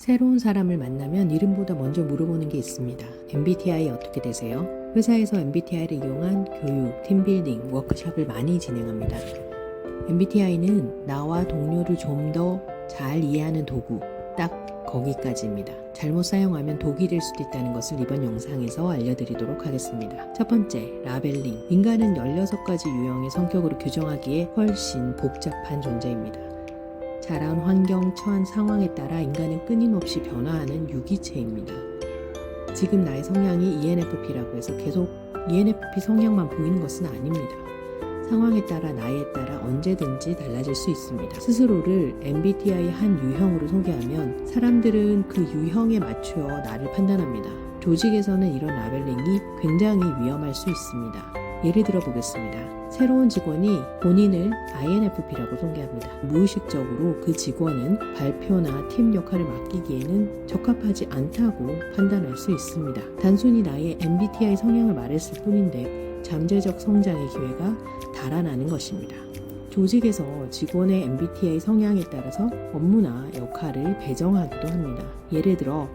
새로운 사람을 만나면 이름보다 먼저 물어보는 게 있습니다. MBTI 어떻게 되세요? 회사에서 MBTI를 이용한 교육, 팀빌딩, 워크숍을 많이 진행합니다. MBTI는 나와 동료를 좀 더 잘 이해하는 도구, 딱 거기까지입니다. 잘못 사용하면 독이 될 수도 있다는 것을 이번 영상에서 알려드리도록 하겠습니다. 첫 번째, 라벨링. 인간은 16가지 유형의 성격으로 규정하기에 훨씬 복잡한 존재입니다. 자란 환경, 처한 상황에 따라 인간은 끊임없이 변화하는 유기체입니다. 지금 나의 성향이 ENFP라고 해서 계속 ENFP 성향만 보이는 것은 아닙니다. 상황에 따라 나이에 따라 언제든지 달라질 수 있습니다. 스스로를 MBTI 한 유형으로 소개하면 사람들은 그 유형에 맞추어 나를 판단합니다. 조직에서는 이런 라벨링이 굉장히 위험할 수 있습니다. 예를 들어 보겠습니다. 새로운 직원이 본인을 INFP라고 소개합니다. 무의식적으로 그 직원은 발표나 팀 역할을 맡기기에는 적합하지 않다고 판단할 수 있습니다. 단순히 나의 MBTI 성향을 말했을 뿐인데 잠재적 성장의 기회가 달아나는 것입니다. 조직에서 직원의 MBTI 성향에 따라서 업무나 역할을 배정하기도 합니다. 예를 들어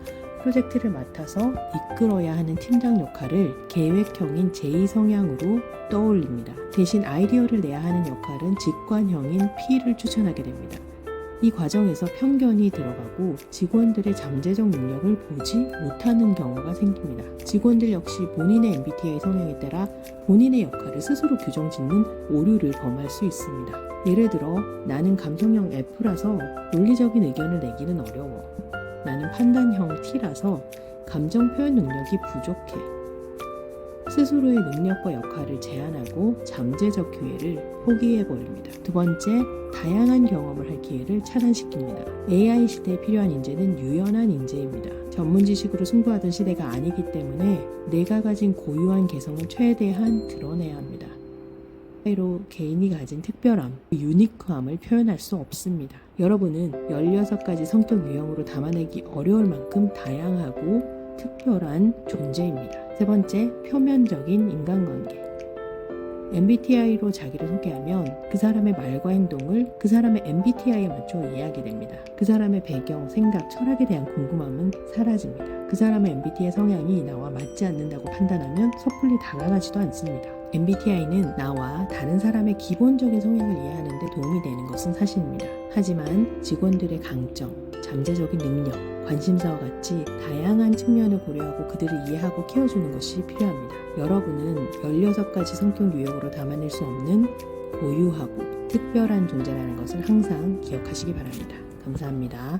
프로젝트를 맡아서 이끌어야 하는 팀장 역할을 계획형인 제2 성향으로 떠올립니다. 대신 아이디어를 내야 하는 역할은 직관형인 P를 추천하게 됩니다. 이 과정에서 편견이 들어가고 직원들의 잠재적 능력을 보지 못하는 경우가 생깁니다. 직원들 역시 본인의 MBTI 성향에 따라 본인의 역할을 스스로 규정 짓는 오류를 범할 수 있습니다. 예를 들어 나는 감성형 F라서 논리적인 의견을 내기는 어려워. 나는 판단형 T라서 감정 표현 능력이 부족해. 스스로의 능력과 역할을 제한하고 잠재적 기회를 포기해버립니다. 두 번째, 다양한 경험을 할 기회를 차단시킵니다. AI 시대에 필요한 인재는 유연한 인재입니다. 전문 지식으로 승부하던 시대가 아니기 때문에 내가 가진 고유한 개성을 최대한 드러내야 합니다. 로 개인이 가진 특별함, 유니크함을 표현할 수 없습니다. 여러분은 16가지 성격 유형으로 담아내기 어려울 만큼 다양하고 특별한 존재입니다. 세 번째, 표면적인 인간관계. MBTI로 자기를 소개하면 그 사람의 말과 행동을 그 사람의 MBTI에 맞춰 이해하게 됩니다. 그 사람의 배경, 생각, 철학에 대한 궁금함은 사라집니다. 그 사람의 MBTI 성향이 나와 맞지 않는다고 판단하면 섣불리 다가가지도 않습니다. MBTI는 나와 다른 사람의 기본적인 성향을 이해하는 데 도움이 되는 것은 사실입니다. 하지만 직원들의 강점, 잠재적인 능력, 관심사와 같이 다양한 측면을 고려하고 그들을 이해하고 키워주는 것이 필요합니다. 여러분은 16가지 성격 유형으로 담아낼 수 없는 고유하고 특별한 존재라는 것을 항상 기억하시기 바랍니다. 감사합니다.